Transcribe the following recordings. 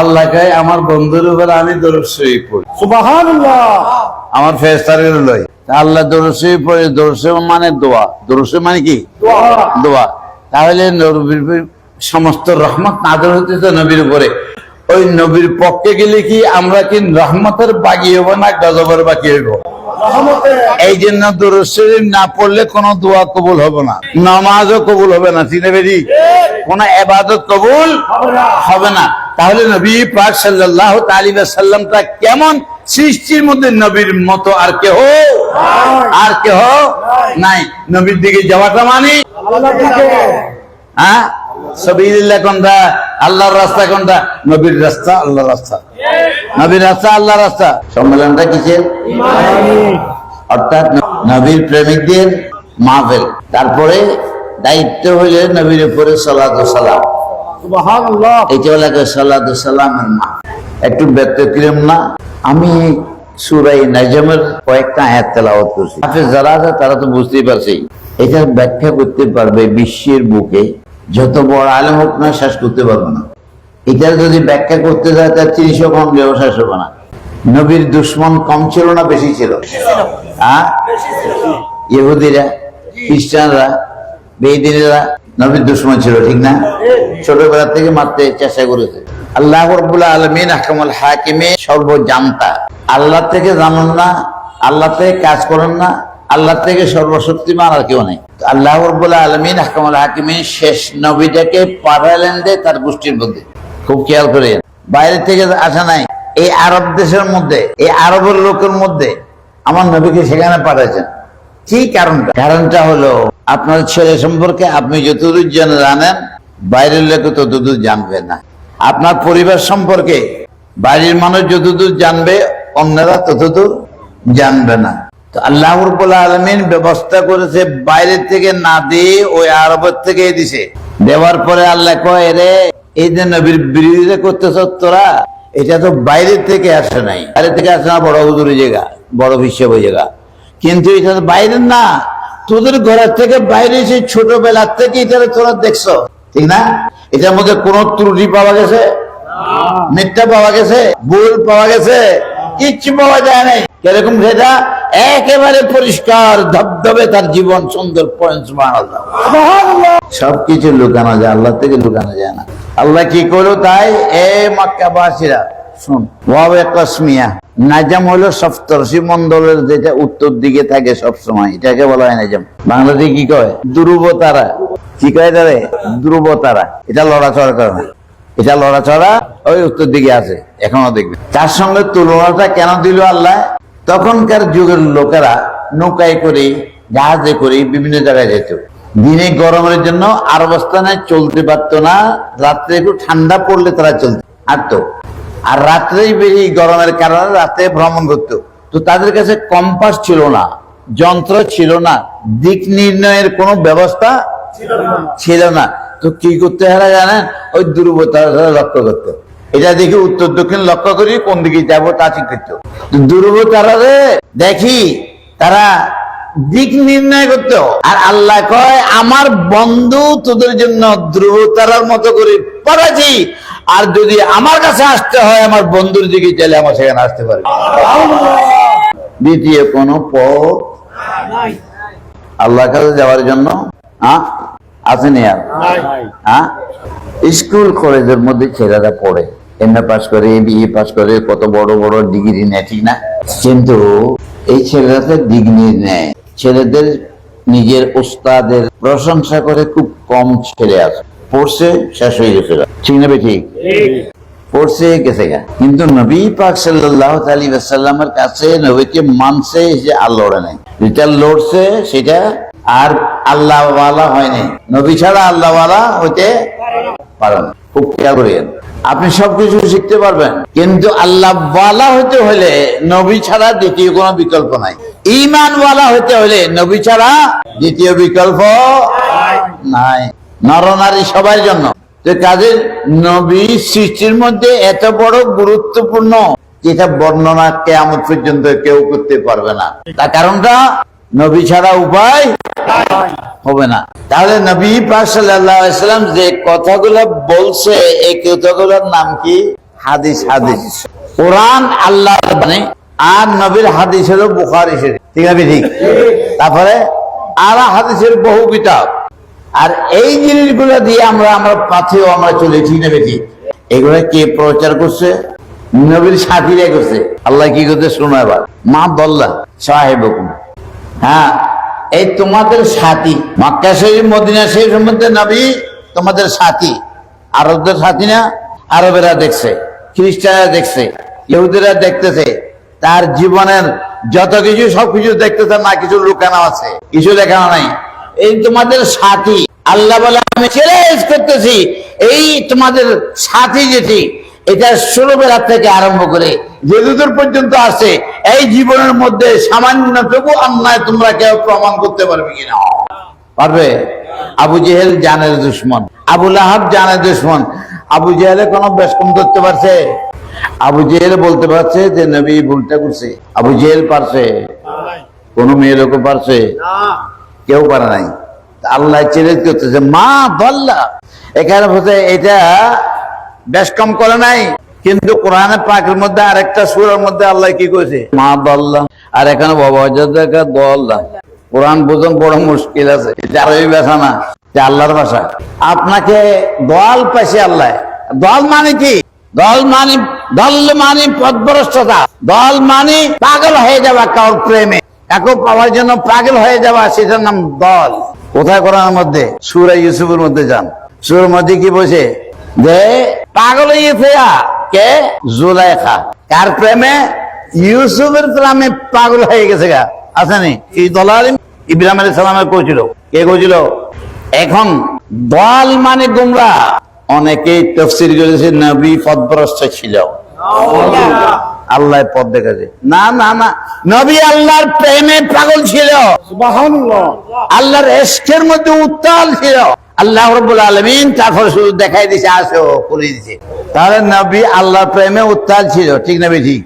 আল্লাহ কয় আমার বন্ধুর উপর আমি দরশ্বই পড়ি। আমার লই। আল্লাহ পড়ে দরশ্ব মানে দোয়া। মানে কি? দোয়া। তাহলে নবীর সমস্ত রহমত নাদর হতে নবীর উপরে। ওই নবীর পক্ষে গেলে কি আমরা কি রহমতের বাকি হব না গজবের বাকি হইব? এই জন্য দরুদ না পড়লে কোনো দোয়া কবুল হবে না। নামাজও কবুল হবে না। চিনে বেরি কোন এবাদত কবুল হবে না। তাহলে নবী পাক সাল্লাল্লাহু তাআলা সাল্লামটা কেমন সৃষ্টির মধ্যে নবীর মতো আর কেহ আর কেহ নাই। নবীর দিকে যাওয়াটা মানে? হ্যাঁ? সবিল্লাহ কোনটা? আল্লাহর রাস্তা কোনটা? নবীর রাস্তা আল্লাহর রাস্তা। নবীর রাস্তা আল্লাহর রাস্তা। সম্মেলনটা কিসের? অর্থাৎ নবীর প্রেমিকদের মাহফিল। তারপরে দায়িত্ব হইলে নবীর উপরে সালাদ সালাম। এটা সালাদ সালামের মা। একটু ব্যতিক্রম না আমি সুরাই নাজমের কয়েকটা আয়াত তেলাওয়াত করছি। হাফেজ যারা আছে তারা তো বুঝতেই পারছেই এটা ব্যাখ্যা করতে পারবে বিশ্বের বুকে যত বড় আলেম হোক না শেষ করতে পারবে না। এটা যদি ব্যাখ্যা করতে যায় তার তিরিশও কম দেহ শেষ হবে না। নবীর দুশ্মন কম ছিল না বেশি ছিল? হ্যাঁ ইহুদিরা খ্রিস্টানরা বেদিনেরা নবীর দুশ্মন ছিল, ঠিক না? ছোটবেলা থেকে মারতে চেষ্টা করেছে। আল্লাহ আলমিন আহকামুল হাকিমে সর্বজান্তা। আল্লাহ থেকে জানুন না, আল্লাহ থেকে কাজ করেন না, আল্লাহ থেকে সর্বশক্তিমান আর কেউ নেই। আল্লাহ রব্বুল্লাহ আলমিন আহকামুল হাকিমিন শেষ নবীটাকে পাঠালেন দে তার গোষ্ঠীর মধ্যে। খুব খেয়াল করে বাইরে থেকে আসা নাই। এই আরব দেশের মধ্যে, এই আরবের লোকের মধ্যে আমার নবীকে সেখানে পাঠাইছেন। কি কারণটা? কারণটা হলো আপনার ছেলে সম্পর্কে আপনি যতদূর জন- জানেন, বাইরের লোক ততদূর জানবে না। আপনার পরিবার সম্পর্কে বাড়ির মানুষ যতদূর জানবে, অন্যরা ততদূর জানবে না। তো আল্লাহ আলমিন ব্যবস্থা করেছে, বাইরের থেকে না দিয়ে ওই আরবের থেকে দিছে। দেওয়ার পরে আল্লাহ কয় রে এই যে নবীর বিরোধিতা করতেছ তোরা, এটা তো বাইরের থেকে আসে নাই। বাইরে থেকে আসে না, বড় হুজুরি জায়গা, বড় হিসেবে জায়গা। কিন্তু এটা তো বাইরের না। তোদের ঘরের থেকে বাইরে এসে ছোটবেলার থেকে এটা তোরা দেখছ। ঠিক না? এটার মধ্যে কোন ত্রুটি পাওয়া গেছে? মিথ্যা পাওয়া গেছে? ভুল পাওয়া গেছে? কিচ্ছু পাওয়া যায় নাই। কীরকম সেটা একেবারে পরিষ্কার, ধবধবে তার জীবন সুন্দর সবকিছু লুকানো যায়, আল্লাহ থেকে লুকানো যায় না। আল্লাহ কি করল তাই? এ মক্কাবাসীরা শুন। কাসমিয়া। নাজাম হলো সপ্তর্ষি মন্ডলের যেটা উত্তর দিকে থাকে সব সময় এটাকে বলা হয় নাজাম। বাংলাদেশে কি কয়? ধ্রুব কি কয় তারে? ধ্রুব এটা লড়াচড়া করে না। এটা লড়াচড়া ওই উত্তর দিকে আছে। এখনও দেখবে। তার সঙ্গে তুলনাটা কেন দিল আল্লাহ? তখনকার যুগের লোকেরা নৌকায় করে, জাহাজে করে বিভিন্ন জায়গায় যেত। দিনে গরমের জন্য আর অবস্থানে চলতে পারতো না। রাত্রে একটু ঠান্ডা পড়লে তারা চলতে। হাঁটতো আর রাত্রেই বেরিয়ে গরমের কারণে রাতে ভ্রমণ করতো। তো তাদের কাছে কম্পাস ছিল না যন্ত্র ছিল না দিক নির্ণয়ের কোনো ব্যবস্থা ছিল না। তো কি করতে হারা জানেন? ওই দুর্বতা লক্ষ্য করতো। এটা দেখি উত্তর দক্ষিণ লক্ষ্য করি কোন দিকে যাব তা ঠিক করতো দুর্বতারা রে দেখি তারা দিক নির্ণয় করতো। আর আল্লাহ কয় আমার বন্ধু তোদের জন্য ধ্রুবতারার মতো করে পড়াছি আর যদি আমার কাছে আসতে হয়, আমার বন্ধুর দিকে চাইলে আমার সেখানে আসতে পারবে। দ্বিতীয় কোন পথ? আল্লাহর কাছে যাওয়ার জন্য? আসেনি আর? স্কুল, কলেজের মধ্যে ছেলেরা পড়ে। এম এ পাস করে বিএ পাস করে, কত বড় বড় ডিগ্রি নেয়, ঠিক না? কিন্তু এই ছেলেরা তো ডিগ্রি নেয়। ছেলেদের নিজের ওস্তাদের প্রশংসা করে খুব কম ছেলে আছে। পড়ছে, শেষ হয়ে গেছে ঠিক না ঠিক? পড়ছে, গেছে গা। কিন্তু নবী পাক সাল্লাহ আলী সাল্লামের কাছে নবীকে মানছে যে আর লড়ে নাই। যেটা লড়ছে, সেটা আর আল্লাহওয়ালা হয়নি নবী ছাড়া আল্লাহওয়ালা হইতে পারে না। খুব খেয়াল করিয়েন। আপনি সবকিছু শিখতে পারবেন। কিন্তু আল্লাহ ওয়ালা হইতে হলে নবী ছাড়া দ্বিতীয় কোনো বিকল্প নাই। ইমান ওয়ালা হইতে হলে নবী ছাড়া দ্বিতীয় বিকল্প নাই। নরনারী সবার জন্য। যে কাজের নবী সৃষ্টির মধ্যে এত বড় গুরুত্বপূর্ণ, যেটা বর্ণনা কেমন পর্যন্ত কেউ করতে পারবে না। তার কারণটা নবী ছাড়া উপায় হবে না। তাহলে নবী সাল্লাম যে কথাগুলো বলছে, এই কথাগুলোর নাম কি? হাদিস হাদিস। কোরআন আল্লাহ মানে আর নবীর হাদিস হলো ঠিক আছে ঠিক তারপরে আর হাদিসের বহু কিতাব। আর এই জিনিসগুলো দিয়ে আমরা আমরা পাথেও আমরা চলে ঠিক না এগুলো কে প্রচার করছে? নবীর সাথীরা করছে। আল্লাহ কি করতে শোনো এবার। মা দল্লা সাহেব হ্যাঁ এই তোমাদের সাথী, মক্কা শরীফ, মদিনা শরীফ সম্বন্ধে নবী তোমাদের সাথী। আরবদের সাথী না? আরবেরা দেখছে, খ্রিস্টানরা দেখছে, ইহুদিরা দেখতেছে। তার জীবনের যত কিছু সবকিছু দেখতেছে না কিছু লুকানো আছে, কিছু দেখানো নাই। এই তোমাদের সাথী। আল্লাহ বলে, আমি চ্যালেঞ্জ করতেছি। এই তোমাদের সাথী যেটি, এটা ষোলো বেলা থেকে আরম্ভ করে যেদূর পর্যন্ত আসে এই জীবনের মধ্যে সামান্যটুকু অন্যায় তোমরা কেউ প্রমাণ করতে পারবে কিনা? পারবে? আবু জেহেল জানের দুশ্মন। আবু লাহাব জানের দুশ্মন। আবু জেহেলে কোনো বেশকম করতে পারছে? আবু জেহেল বলতে পারছে যে, নবী ভুলটা করছে। আবু জেহেল পারছে? কোন মেয়ে লোকও পারছে? কেউ পারে নাই। আল্লাহ চ্যালেঞ্জ করতেছে, মা দল্লা। এখানে বলতে এটা বেশ কম করে নাই, কিন্তু কোরআনে পাকের মধ্যে আরেকটা সুরের মধ্যে আল্লাহ কি করেছে মা দল্লা। আর এখানে বাবা দেখা দল্লা। কোরআন বোঝন, বড় মুশকিল আছে, এটা আরবি ভাষা না, এটা আল্লাহর ভাষা। আপনাকে দল পাইছে আল্লাহ। দল মানে কি? দল মানে দল মানে পদভ্রষ্টতা দল মানে পাগল হয়ে যাওয়া কারোর প্রেমে। কাকু পাওয়ার জন্য পাগল হয়ে যাওয়া সেটার নাম দল। কোথায় কোরআনের মধ্যে? সুরা ইউসুফের মধ্যে যান। সুরের মধ্যে কি বসে যে পাগল হয়ে কে? জুলাইখা। কার প্রেমে? ইউসুফের প্রেমে পাগল হয়ে গেছে গা। আসেনি এই দলাল ইব্রাহিম আলী সালামের কইছিল কে কইছিল এখন দল মানে গুমরা অনেকেই তফসির করেছে, নবী পদভ্রষ্ট ছিল। আল্লাহ পদ দেখাছে। না না না। নবী আল্লাহর প্রেমে পাগল ছিল। আল্লাহর এসকের মধ্যে উত্তাল ছিল। আল্লাহ রব্বুল আলমিন তারপর শুধু দেখাই দিছে আসো করে দিছে। তাহলে নবী আল্লাহর প্রেমে উত্তাল ছিল ঠিক না ঠিক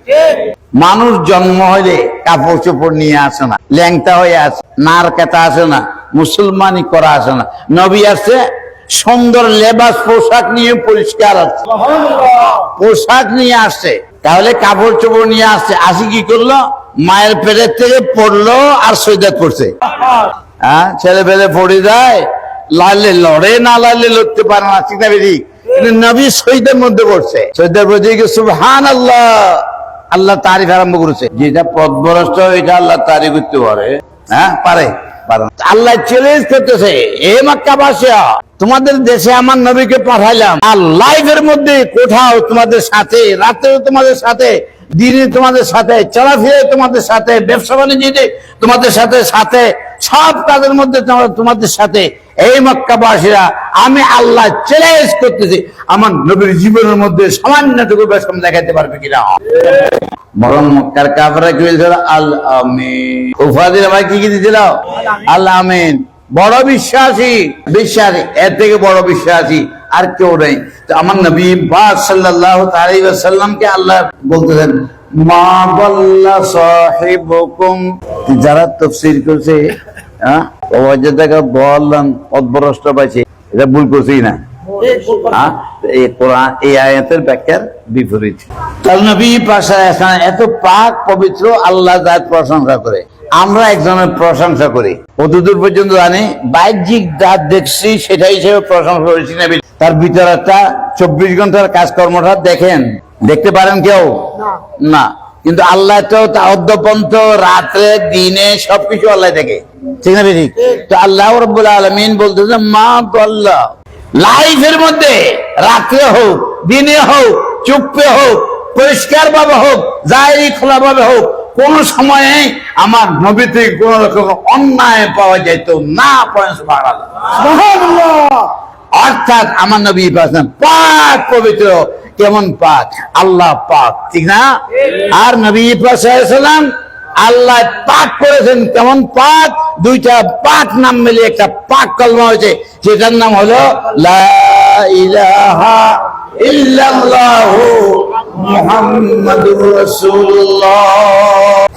মানুষ জন্ম হইলে কাপড় চোপড় নিয়ে আসে না ল্যাংটা হয়ে আসে নার কেতা আসে না মুসলমানি করা আসে না। নবী আসছে সুন্দর লেবাস পোশাক নিয়ে পরিষ্কার আছে। পোশাক নিয়ে আসছে তাহলে কাপড় চোপড় নিয়ে আসছে। আসি কি করল? মায়ের পেটের থেকে পড়ল আর সৈদাত করছে হ্যাঁ? ছেলে পেলে পড়ে যায়। লালে লড়ে, না লালে লড়তে পারে না, ঠিক না বেরি কিন্তু নবী শহীদের মধ্যে পড়ছে। শহীদের প্রতি সুবহান আল্লাহ আল্লাহ তারিফ আরম্ভ করেছে। যেটা পদভরষ্ট এটা আল্লাহ তারিফ করতে পারে। হ্যাঁ? পারে। আল্লাহ চ্যালেঞ্জ করতেছে, এ মক্কাবাসীরা তোমাদের দেশে আমার নবীকে পাঠাইলাম। আর লাইফের মধ্যে কোথাও তোমাদের সাথে, রাতেও তোমাদের সাথে, দিনে তোমাদের সাথে চলাফেরা তোমাদের সাথে, ব্যবসা বাণিজ্যে তোমাদের সাথে সাথে, সব কাজের মধ্যে তোমাদের সাথে। এই মক্কাবাসীরা, আমি আল্লাহ চ্যালেঞ্জ করতেছি, আমার নবীর জীবনের মধ্যে সামান্যটুকু বেশম দেখাতে পারবে কিনা? বরং মক্কার কাফেররা কি বলছিল? আল আমিন ভাই কি কি দিয়েছিল আল আমিন বড় বিশ্বাসী। বিশ্বাসী এর থেকে বড় বিশ্বাসী আর কেউ নেই। তো আমার নবী পাক সাল্লাল্লাহু তাআলা আল্লাহ বলতেছেন মা বল্লা সাহিবুকুম। যারা তফসির করছে হ্যাঁ বললাম অদ্ভরষ্ট পাইছে এটা ভুল করছেই না। হ্যাঁ? এই কোরআন এই আয়াতের ব্যাখ্যার বিপরীত। তার নবী পাশা এত পাক পবিত্র আল্লাহ প্রশংসা করে। আমরা একজনের প্রশংসা করি। কতদূর পর্যন্ত জানি? বাহ্যিক যা দেখছি সেটা হিসেবে প্রশংসা করেছি নবী। তার চব্বিশ ঘণ্টার কাজকর্মটা দেখেন। দেখতে পারেন কেউ? না। কিন্তু আল্লাহ তো অদ্যপন্ত রাত্রে দিনে সবকিছু আল্লাহ দেখে। ঠিক না ঠিক। তো আল্লাহ রব্বুল আলমিন বলতেছে মা তো আল্লাহ লাইফের মধ্যে রাত্রে হোক দিনে হোক চুপে হোক পরিষ্কার ভাবে হোক জায়রি খোলা ভাবে হোক কোন সময়ে আমার নবী থেকে কোন রকম অন্যায় পাওয়া যেত না অর্থাৎ আমার নবী পাচ্ছেন পাক পবিত্র কেমন পাক? আল্লাহ পাক ঠিক না? আর নবী সাল্লাম আল্লাহ পাক করেছেন কেমন পাক? দুইটা পাক নাম মিলে একটা পাক কলমা হয়েছে সেটার নাম হলো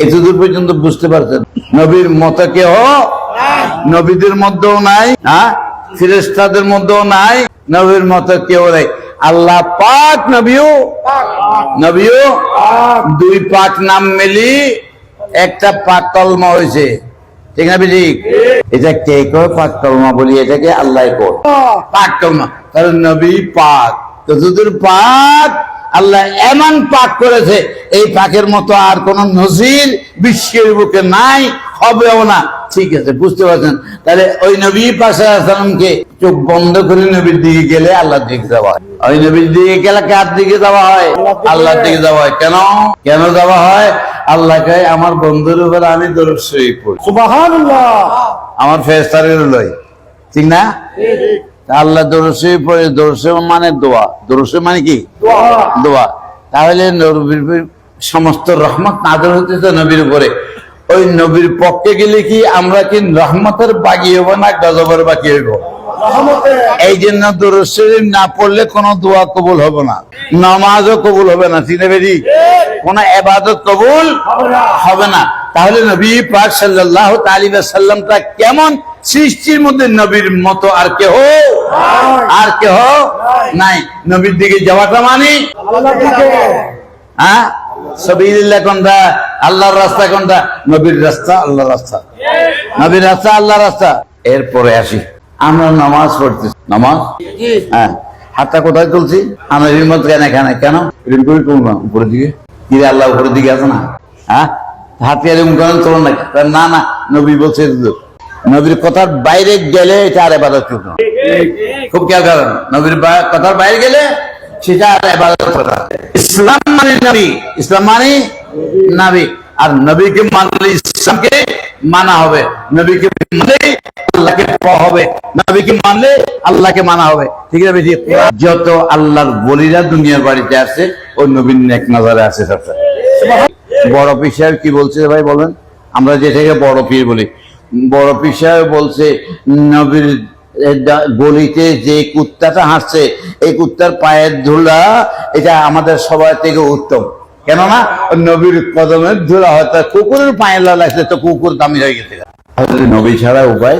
এতদূর পর্যন্ত বুঝতে পারছেন? নবীর মত কেহ? নবীদের মধ্যেও নাই হ্যাঁ? ফিরেস্তাদের মধ্যেও নাই নবীর মতো কেউ নেই। আল্লাহ পাক নবীও নবীও দুই পাক নাম মিলি একটা পাকলমা হয়েছে ঠিক না ঠিক এটা কে কয় পাকলমা বলি? এটাকে আল্লাহ কয়? পাক কলমা কারণ নবী পাক। তো যদুর পাক আল্লাহ এমন পাক করেছে এই পাকের মতো আর কোন নজির বিশ্বের বুকে নাই। হবেও না। ঠিক আছে বুঝতে পারছেন? তাহলে ওই নবী পাশালামকে চোখ বন্ধ করে নবীর দিকে গেলে আল্লাহর দিকে যাওয়া হয়। ওই নবীর দিকে গেলে কার দিকে যাওয়া হয়? আল্লাহর দিকে যাওয়া হয়। কেন? কেন যাওয়া হয়? আল্লাহকে আমার বন্ধুর উপর আমি দরুদ শরীফ পড়ি। আমার ফেরেস্তারের লই। ঠিক না? আল্লাহ দরসে পড়ে দরসে মানে দোয়া। দরসে মানে কি? দোয়া। তাহলে নবীর সমস্ত রহমত নাদর হতেছে নবীর উপরে। ওই নবীর পক্ষে গেলে কি আমরা কি রহমতের বাকি হব না গজবের বাকি হইব? এই জন্য শরীফ না পড়লে কোনো দোয়া কবুল হবে না নামাজও কবুল হবে না চিনে বেরি কোন এবাদত কবুল হবে না। তাহলে নবী পাক সাল্লাল্লাহু তাআলা সাল্লামটা কেমন সৃষ্টির মধ্যে নবীর মতো আর কেহ আর কেহ নাই। নবীর দিকে যাওয়াটা মানে? হ্যাঁ? সবিল্লাহ কোনটা আল্লাহর রাস্তা কোনটা? নবীর রাস্তা আল্লাহর রাস্তা। নবীর রাস্তা আল্লাহর রাস্তা। এরপরে আসি। আমরা নামাজ পড়তেছি। নামাজ? হ্যাঁ। হাতটা কোথায় তুলছি? আমরা কেন এখানে। কেন? করে তুলব না উপরের দিকে। কি রে আল্লাহ উপরের দিকে আছে না? হ্যাঁ? হাতে করেন না। না না নবী বলছে নবীর কথার বাইরে গেলে এটা আর করতে খুব খেয়াল করেন নবীর কথার বাইরে গেলে সেটা আর এবাদত করা ইসলাম মানে নবী। ইসলাম মানে নবী। আর নবীকে মানলে ইসলামকে মানা হবে। নবীকে মানলে আল্লাহকে পাওয়া হবে। নবীকে মানলে আল্লাহকে মানা হবে। ঠিক আছে বেশি যত আল্লাহর বলিরা দুনিয়ার বাড়িতে আসছে ওই নবীন এক নজরে আছে সবসময় বড় পীর সাহেব কি বলছে ভাই বলেন? আমরা যেটাকে বড় পীর বলি। বড় পীর সাহেব বলছে, নবীর গলিতে যে কুত্তাটা হাসছে এই কুত্তার পায়ের ধুলা, এটা আমাদের সবার থেকে উত্তম। কেননা নবীর কদমের ধুলা হয়তো কুকুরের পায়ে লাগছে তো কুকুর দামি হয়ে গেছে। নবী ছাড়া উপায়?